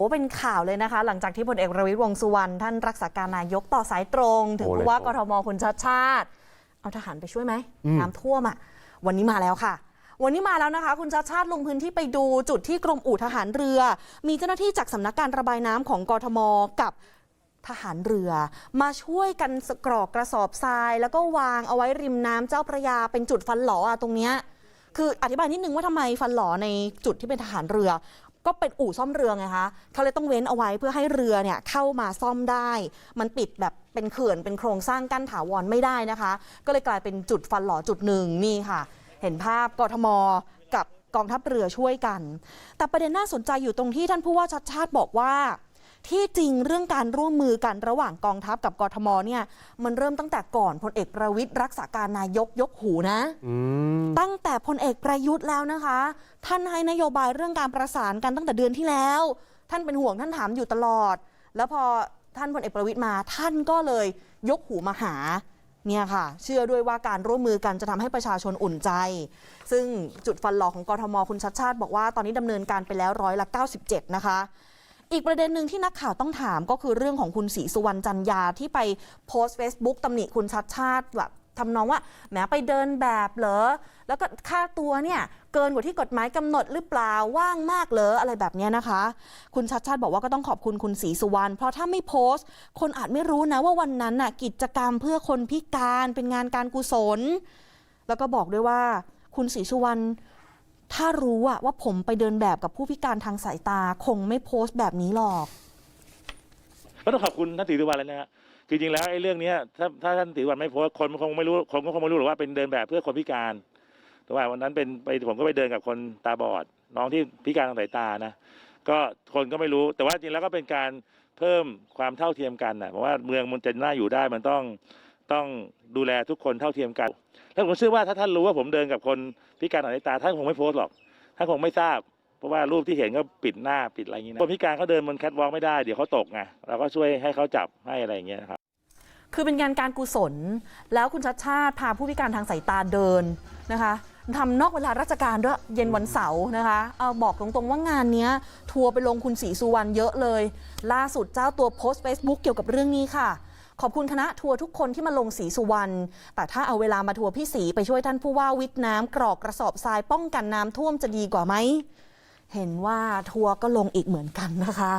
โอ้เป็นข่าวเลยนะคะ หลังจากที่พลเอกประวิตยวงษ์สุวรรณท่านรักษาการนายกต่อสายตรง ถึงโอ้เลยผู้ว่าโอ้กทมคุณชัดชาติ เอาทหารไปช่วยไหมอืมน้ำท่วมอะวันนี้มาแล้วค่ะ วันนี้มาแล้วนะคะ คุณชัดชาติลงพื้นที่ไปดูจุดที่กรมอู่ทหารเรือ มีเจ้าหน้าที่จากสำนักการระบายน้ำของกทมกับทหารเรือ มาช่วยกันสกรอกกระสอบทราย แล้วก็วางเอาไว้ริมน้ำเจ้าพระยาเป็นจุดฟันหลออะตรงเนี้ยคืออธิบายนิดนึงว่าทำไมฟันหลอในจุดที่เป็นทหารเรือ ก็เป็นอู่ซ่อมเรือไงคะเขาเลยต้องเว้นเอาไว้เพื่อให้เรือเนี่ยเข้ามาซ่อมได้ มันปิดแบบเป็นเขื่อนเป็นโครงสร้างกั้นถาวรไม่ได้นะคะ ก็เลยกลายเป็นจุดฟันหล่อจุดหนึ่งนี่ค่ะ เห็นภาพกทมกับกองทัพเรือช่วยกัน แต่ประเด็นน่าสนใจอยู่ตรงที่ท่านผู้ว่าชัดชาติบอกว่า ที่จริงเรื่องการร่วมมือกันระหว่างกองทัพกับกทมเนี่ยมันเริ่มตั้งแต่ก่อนพลเอกประวิตยรักษาการนายกยกหูนะอืมตั้งแต่พลเอกประยุทธ์แล้วนะคะ ท่านให้นโยบายเรื่องการประสานกันตั้งแต่เดือนที่แล้ว ท่านเป็นห่วงท่านถามอยู่ตลอด แล้วพอท่านพลเอกประวิตยมาท่านก็เลยยกหูมาหาเนี่ยค่ะ เชื่อด้วยว่าการร่วมมือกันจะทำให้ประชาชนอุ่นใจ ซึ่งจุดฟันหลอของกทมคุณชัดชาติ บอกว่าตอนนี้ดำเนินการไปแล้วร้อยละ 97 นะคะ อีกประเด็นหนึ่งที่นักข่าวต้องถามก็คือเรื่องของคุณศรีสุวรรณจันยาที่ไปโพสต์ Facebook ตำหนิคุณชัดชาติแบบทำนองว่าแหมไปเดินแบบเหรอ แล้วก็ค่าตัวเนี่ยเกินกว่าที่กฎหมายกำหนดหรือเปล่าว่างมากเหรออะไรแบบนี้นะคะ คุณชัดชาติบอกว่าก็ต้องขอบคุณคุณศรีสุวรรณเพราะถ้าไม่โพสต์ คนอาจไม่รู้นะว่าวันนั้นน่ะกิจกรรมเพื่อคนพิการเป็นงานการกุศล แล้วก็บอกด้วยว่าคุณศรีสุวรรณ ถ้ารู้อะว่าผมไปเดินแบบกับผู้พิการทางสายตา คงไม่โพสต์แบบนี้หรอก ก็ต้องขอบคุณท่านศรีสุวรรณเลยนะฮะคือจริงๆแล้วไอ้เรื่องเนี้ยถ้าถ้าท่านศรีสุวรรณไม่โพสต์คนคงไม่รู้คนก็คงไม่รู้หรอกว่าเป็นเดินแบบเพื่อคนพิการแต่ว่าวันนั้นเป็นไปผมก็ไปเดินกับคนตาบอด น้องที่พิการทางสายตานะก็คนก็ไม่รู้ แต่ว่าจริงแล้วก็เป็นการเพิ่มความเท่าเทียมกันนะเพราะว่าเมืองมันจะน่าอยู่ได้มันต้อง ต้องดูแลทุกคนเท่าเทียมกัน แล้วผมเชื่อว่าถ้าท่านรู้ว่าผมเดินกับคนพิการทางสายตาท่านคงไม่โพสต์หรอกท่านคงไม่ทราบ เพราะว่ารูปที่เห็นก็ปิดหน้าปิดอะไรอย่างนี้นะคนพิการเขาเดินบนแคทวอล์กไม่ได้เดี๋ยวเขาตกไงเราก็ช่วยให้เขาจับให้อะไรอย่างเงี้ยครับคือเป็นงานการกุศล แล้วคุณชัดชาติพาผู้พิการทางสายตาเดินนะคะทำนอกเวลาราชการด้วยเย็นวันเสาร์นะคะเอาบอกตรงๆว่างานเนี้ยทัวร์ไปลงคุณศรีสุวรรณเยอะเลย ล่าสุดเจ้าตัวโพสต์ Facebook เกี่ยวกับเรื่องนี้ค่ะ ขอบคุณคณะทัวร์ทุกคนที่มาลงสีสุวรรณ แต่ถ้าเอาเวลามาทัวร์พี่สีไปช่วยท่านผู้ว่าวิทย์น้ำกรอกกระสอบทรายป้องกันน้ำท่วมจะดีกว่าไหม เห็นว่าทัวร์ก็ลงอีกเหมือนกันนะคะ